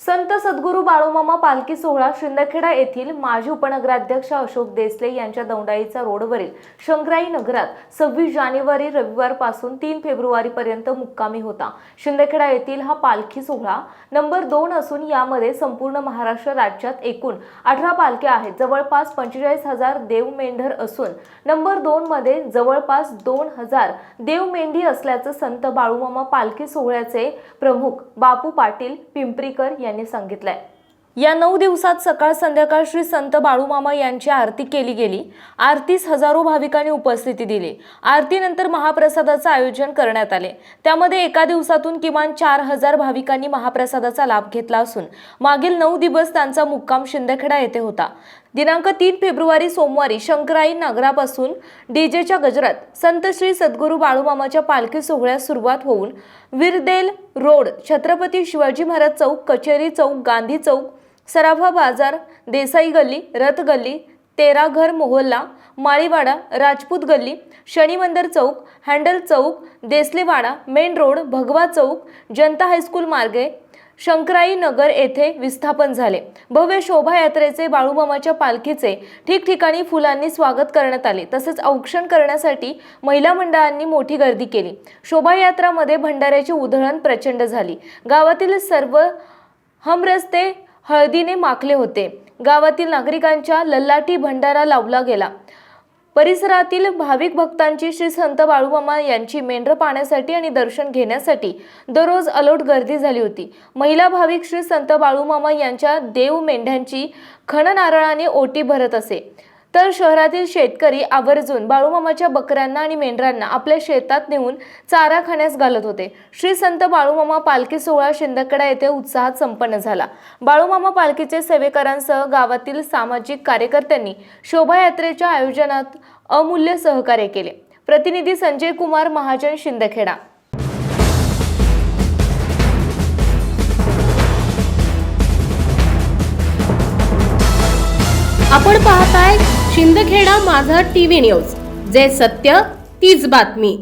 संत सद्गुरू बाळूमामा पालखी सोहळा शिंदखेडा येथील माजी उपनगराध्यक्ष अशोक देसले यांच्या दौंडाईचा रोडवरील शंकराई नगरात सव्वीस जानेवारी रविवारपासून तीन फेब्रुवारीपर्यंत मुक्कामी होता. शिंदखेडा येथील हा पालखी सोहळा नंबर दोन असून यामध्ये संपूर्ण महाराष्ट्र राज्यात एकूण अठरा पालख्या आहेत. जवळपास पंचेचाळीस हजार देवमेंढर असून नंबर दोनमध्ये जवळपास दोन हजार देवमेंढी असल्याचं संत बाळूमामा पालखी सोहळ्याचे प्रमुख बापू पाटील पिंपरीकर यांनी सांगितलंय. या नऊ दिवसात सकाळ संध्याकाळ श्री संत बाळूमामा यांची आरती केली गेली. आरतीस हजारो भाविकांनी उपस्थिती दिली. आरतीनंतर महाप्रसादाचं आयोजन करण्यात आले. त्यामध्ये एका दिवसातून किमान चार हजार भाविकांनी महाप्रसादाचा लाभ घेतला असून मागील नऊ दिवस त्यांचा मुक्काम शिंदखेडा येथे होता. दिनांक तीन फेब्रुवारी सोमवारी शंकराई नगरापासून डीजेच्या गजरात संत श्री सद्गुरू बाळूमामाच्या पालखी सोहळ्यास सुरुवात होऊन विरदेल रोड छत्रपती शिवाजी महाराज चौक कचेरी चौक गांधी चौक सराफा बाजार देसाई गल्ली रथ गल्ली तेरा घर मोहल्ला माळीवाडा राजपूत गल्ली शनिमंदिर चौक हँडल चौक देसलेवाडा मेन रोड भगवा चौक जनता हायस्कूल मार्गे शंकराई नगर येथे विस्थापन झाले. भव्य शोभायात्रेचे बाळूमामाच्या पालखीचे ठिकठिकाणी फुलांनी स्वागत करण्यात आले. तसेच औक्षण करण्यासाठी महिला मंडळांनी मोठी गर्दी केली. शोभायात्रामध्ये भंडाऱ्याची उधळण प्रचंड झाली. गावातील सर्व हमरस्ते हळदीने माखले होते. गावातील नागरिकांच्या लल्लाटी भंडारा लावला गेला. परिसरातील भाविक भक्तांची श्री संत बाळूमामा यांची मेंढर पाहण्यासाठी आणि दर्शन घेण्यासाठी दररोज अलोट गर्दी झाली होती. महिला भाविक श्री संत बाळूमामा यांच्या देव मेंढ्यांची खणनारळाने ओटी भरत असे. तर शहरातील शेतकरी आवर्जून बाळूमामाच्या बकऱ्यांना आणि मेंढरांना आपल्या शेतात नेऊन चारा खाण्यास घालत होते. श्री संत बाळूमामा पालखी सोहळा शिंदकडा येथे उत्साहात संपन्न झाला. बाळूमामा पालखीचे सेवेकरांसह गावातील सामाजिक कार्यकर्त्यांनी शोभायात्रेच्या आयोजनात अमूल्य सहकार्य केले. प्रतिनिधी संजय कुमार महाजन शिंदखेडा. आपण पाहताय शिंदखेडा माझा टीव्ही न्यूज. जे सत्य तीच बातमी.